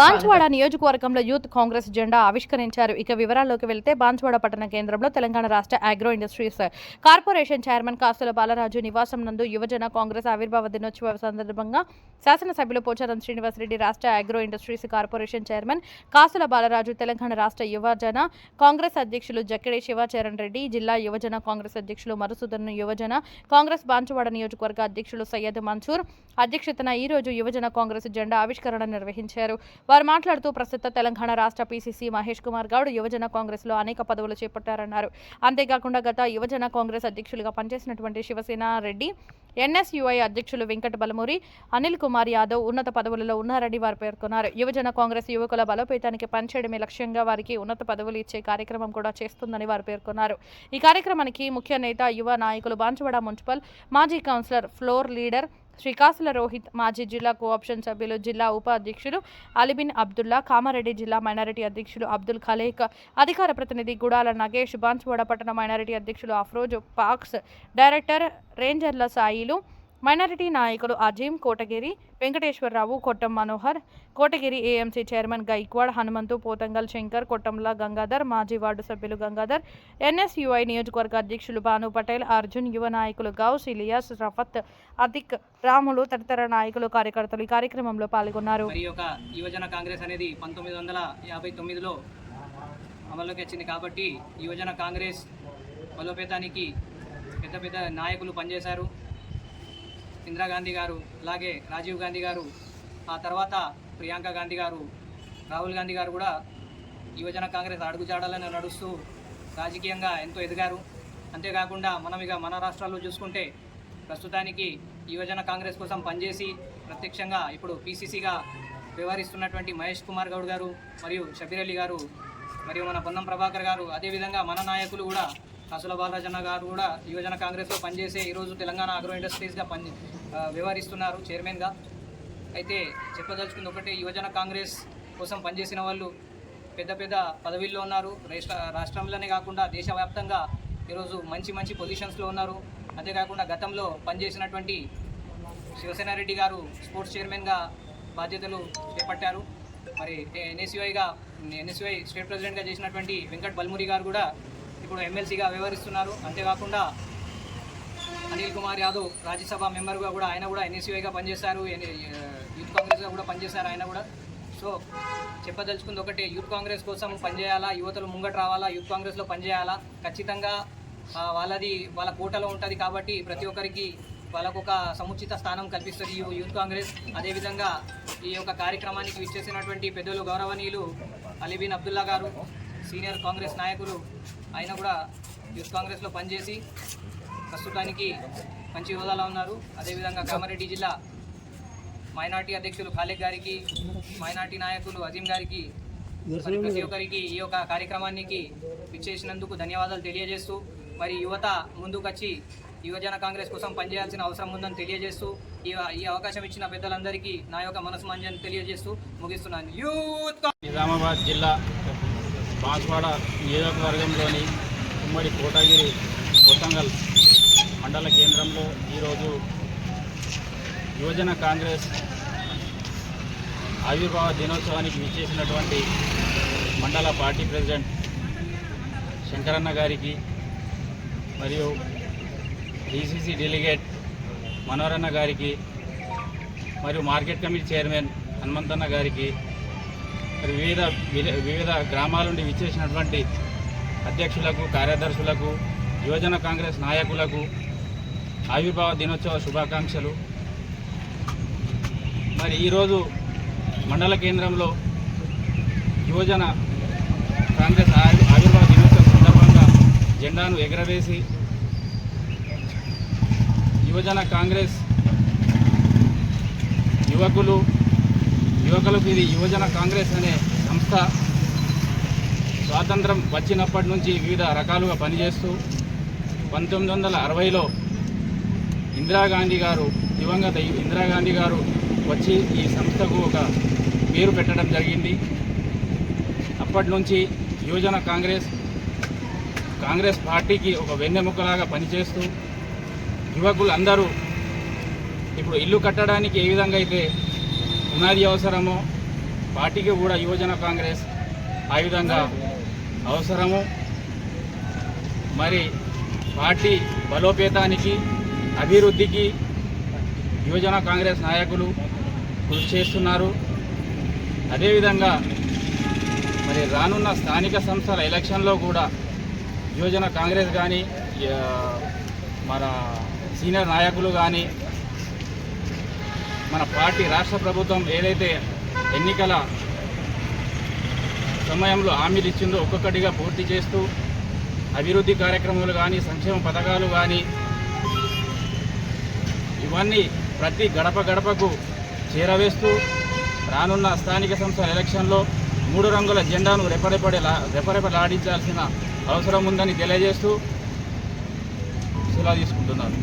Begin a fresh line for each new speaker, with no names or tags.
బాన్స్వాడ నియోజకవర్గంలో యూత్ కాంగ్రెస్ జెండా ఆవిష్కరించారు. ఇక వివరాల్లోకి వెళ్తే బాన్స్వాడ పట్టణ కేంద్రంలో తెలంగాణ రాష్ట్ర అగ్రో ఇండస్ట్రీస్ కార్పొరేషన్ చైర్మన్ కాసుల బాలరాజు నివాసం నందు యువజన కాంగ్రెస్ ఆవిర్భావ దినోత్సవ సందర్భంగా శాసనసభ్యులు పోచారం శ్రీనివాసరెడ్డి రాష్ట్ర అగ్రో ఇండస్ట్రీస్ కార్పొరేషన్ చైర్మన్ కాసుల బాలరాజు తెలంగాణ రాష్ట్ర యువజన కాంగ్రెస్ అధ్యక్షులు జక్కిడి శివాచరణ్ రెడ్డి జిల్లా యువజన కాంగ్రెస్ అధ్యక్షులు మరుసూదన్ యువజన కాంగ్రెస్ బాన్సువాడ నియోజకవర్గ అధ్యక్షులు సయ్యద్ మన్సూర్ అధ్యక్షతన ఈ రోజు యువజన కాంగ్రెస్ జెండా ఆవిష్కరణ నిర్వహించారు. వారు మాట్లాడుతూ ప్రస్తుత తెలంగాణ రాష్ట్ర పీసీసీ మహేష్ కుమార్ గౌడ్ యువజన కాంగ్రెస్లో అనేక పదవులు చేపట్టారన్నారు. అంతేకాకుండా గత యువజన కాంగ్రెస్ అధ్యక్షులుగా పనిచేసినటువంటి శివసేన రెడ్డి ఎన్ఎస్యుఐ అధ్యక్షులు వెంకట బలమూరి అనిల్ కుమార్ యాదవ్ ఉన్నత పదవులలో ఉన్నారని వారు పేర్కొన్నారు. యువజన కాంగ్రెస్ యువకుల బలోపేతానికి పనిచేయడమే లక్ష్యంగా వారికి ఉన్నత పదవులు ఇచ్చే కార్యక్రమం కూడా చేస్తుందని వారు పేర్కొన్నారు. ఈ కార్యక్రమానికి ముఖ్య నేత యువ నాయకులు బాన్సువాడ మున్సిపల్ మాజీ councillor floor leader Srikasula Rohit మాజీ జిల్లా కోఆప్షన్ సభ్యులు జిల్లా ఉపాధ్యక్షులు అలిబిన్ అబ్దుల్లా కామారెడ్డి జిల్లా మైనారిటీ అధ్యక్షులు అబ్దుల్ ఖలేక్ అధికార ప్రతినిధి గుడాల నగేష్ బాన్స్వాడ పట్టణ మైనారిటీ అధ్యక్షులు Afroz PACS director Ranjerla Sailu minority నాయకులు అజీం కోటగిరి వెంకటేశ్వరరావు కొట్టం మనోహర్ కోటగిరి ఏఎంసీ చైర్మన్ గైక్వాడ్ హనుమంతు పోతంగల్ శంకర్ కొట్టంల గంగాధర్ మాజీ వార్డు సభ్యులు గంగాధర్ ఎన్ఎస్యుఐ నియోజకవర్గ అధ్యక్షులు భాను పటేల్ అర్జున్ యువ నాయకులు గౌస్ ఇలియాస్ రఫత్ అతిక్ రాములు తదితర నాయకులు కార్యకర్తలు ఈ కార్యక్రమంలో పాల్గొన్నారు.
యొక్క యువజన కాంగ్రెస్ అనేది పంతొమ్మిది వందల యాభై తొమ్మిదిలో అమల్లోకి వచ్చింది కాబట్టి యువజన కాంగ్రెస్ బలోపేతానికి పెద్ద పెద్ద నాయకులు పనిచేశారు. ఇందిరాగాంధీ గారు అలాగే రాజీవ్ గాంధీ గారు ఆ తర్వాత ప్రియాంక గాంధీ గారు రాహుల్ గాంధీ గారు కూడా యువజన కాంగ్రెస్ అడుగుజాడలను నడుస్తూ రాజకీయంగా ఎంతో ఎదిగారు. అంతేకాకుండా మనం ఇక మన రాష్ట్రాల్లో చూసుకుంటే ప్రస్తుతానికి యువజన కాంగ్రెస్ కోసం పనిచేసి ప్రత్యక్షంగా ఇప్పుడు పీసీసీగా వ్యవహరిస్తున్నటువంటి మహేష్ కుమార్ గౌడ్ గారు మరియు షబీర్ అలీ గారు మరియు మన పొన్నం ప్రభాకర్ గారు అదేవిధంగా మన నాయకులు కూడా కాసుల బాలరాజన్న గారు కూడా యువజన కాంగ్రెస్లో పనిచేసే ఈరోజు తెలంగాణ అగ్రో ఇండస్ట్రీస్గా పని వ్యవహరిస్తున్నారు చైర్మన్గా. అయితే చెప్పదలుచుకుంది ఒకటే యువజన కాంగ్రెస్ కోసం పనిచేసిన వాళ్ళు పెద్ద పెద్ద పదవిల్లో ఉన్నారు. రాష్ట్ర రాష్ట్రంలోనే కాకుండా దేశవ్యాప్తంగా ఈరోజు మంచి మంచి పొజిషన్స్లో ఉన్నారు. అంతేకాకుండా గతంలో పనిచేసినటువంటి శివసేన రెడ్డి గారు స్పోర్ట్స్ చైర్మన్గా బాధ్యతలు చేపట్టారు. మరి ఎన్ఎస్యుఐగా ఎన్ఎస్యుఐ స్టేట్ ప్రెసిడెంట్గా చేసినటువంటి వెంకట్ బల్మురి గారు కూడా ఇప్పుడు ఎమ్మెల్సీగా వ్యవహరిస్తున్నారు. అంతేకాకుండా అనిల్ కుమార్ యాదవ్ రాజ్యసభ మెంబర్గా కూడా ఆయన కూడా ఎన్ఎస్యూఐగా పనిచేశారు. ఎన్- యూత్ కాంగ్రెస్గా కూడా పనిచేశారు ఆయన కూడా. సో చెప్పదలుచుకుంది ఒకటే యూత్ కాంగ్రెస్ కోసం పనిచేయాలా? యువతలు ముంగట రావాలా? యూత్ కాంగ్రెస్లో పనిచేయాలా? ఖచ్చితంగా వాళ్ళది వాళ్ళ కోటలో ఉంటుంది కాబట్టి ప్రతి ఒక్కరికి వాళ్ళకు ఒక సముచిత స్థానం కల్పిస్తుంది ఈ యూత్ కాంగ్రెస్. అదేవిధంగా ఈ యొక్క కార్యక్రమానికి విచ్చేసినటువంటి పెద్దలు గౌరవనీయులు అలీబీన్ అబ్దుల్లా గారు సీనియర్ కాంగ్రెస్ నాయకులు ఆయన కూడా యూత్ కాంగ్రెస్లో పనిచేసి ప్రస్తుతానికి మంచి హోదాలో ఉన్నారు. అదేవిధంగా కామారెడ్డి జిల్లా మైనార్టీ అధ్యక్షులు ఖాళీక్ గారికి మైనార్టీ నాయకులు అజీం గారికి మరి ప్రతి ఒక్కరికి ఈ యొక్క కార్యక్రమానికి విచ్చేసినందుకు ధన్యవాదాలు తెలియజేస్తూ మరి యువత ముందుకొచ్చి యువజన కాంగ్రెస్ కోసం పనిచేయాల్సిన అవసరం ఉందని తెలియజేస్తూ ఈ ఈ అవకాశం ఇచ్చిన పెద్దలందరికీ నా యొక్క మనస్మాంజని తెలియజేస్తూ ముగిస్తున్నాను. యూత్
నిజామాబాద్ జిల్లా బాన్స్వాడ నియోజకవర్గంలోని ఉమ్మడి కోటగిరి కొత్తంగల్ మండల కేంద్రంలో ఈరోజు యువజన కాంగ్రెస్ ఆవిర్భావ దినోత్సవానికి విచ్చేసినటువంటి మండల పార్టీ ప్రెసిడెంట్ శంకరన్న గారికి మరియు డీసీసీ డెలిగేట్ మనోరన్న గారికి మరియు మార్కెట్ కమిటీ చైర్మన్ హనుమంతన్న గారికి మరి వివిధ వివిధ గ్రామాల నుండి విచ్చేసినటువంటి అధ్యక్షులకు కార్యదర్శులకు యువజన కాంగ్రెస్ నాయకులకు ఆవిర్భావ దినోత్సవ శుభాకాంక్షలు. మరి ఈరోజు మండల కేంద్రంలో యువజన కాంగ్రెస్ ఆవి- ఆవిర్భావ దినోత్సవం సందర్భంగా జెండాను ఎగరవేసి యువజన కాంగ్రెస్ యువకులు యువకులకు ఇది యువజన కాంగ్రెస్ అనే సంస్థ స్వాతంత్రం వచ్చినప్పటి నుంచి వివిధ రకాలుగా పనిచేస్తూ పంతొమ్మిది వందల అరవైలో ఇందిరాగాంధీ గారు దివంగత ఇందిరాగాంధీ గారు వచ్చి ఈ సంస్థకు ఒక పేరు పెట్టడం జరిగింది. అప్పటి నుంచి యువజన కాంగ్రెస్ కాంగ్రెస్ పార్టీకి ఒక వెన్నెముకలాగా పనిచేస్తూ యువకులు అందరూ ఇప్పుడు ఇల్లు కట్టడానికి ఏ విధంగా అయితే పునాది అవసరము పార్టీకి కూడా యువజన కాంగ్రెస్ ఆ విధంగా అవసరము. మరి పార్టీ బలోపేతానికి అభివృద్ధికి యువజన కాంగ్రెస్ నాయకులు కృషి చేస్తున్నారు. అదేవిధంగా మరి రానున్న స్థానిక సంస్థల ఎలక్షన్లో కూడా యువజన కాంగ్రెస్ కానీ మన సీనియర్ నాయకులు కానీ మన పార్టీ రాష్ట్ర ప్రభుత్వం ఏదైతే ఎన్నికల సమయంలో హామీలు ఇచ్చిందో ఒక్కొక్కటిగా పూర్తి చేస్తూ అభివృద్ధి కార్యక్రమాలు కానీ సంక్షేమ పథకాలు కానీ ఇవన్నీ ప్రతి గడప గడపకు చేరవేస్తూ రానున్న స్థానిక సంస్థల ఎలక్షన్లో మూడు రంగుల జెండాను రెపరెపడేలా రెపరెపలాడించాల్సిన అవసరం ఉందని తెలియజేస్తూ సెలవు తీసుకుంటున్నాను.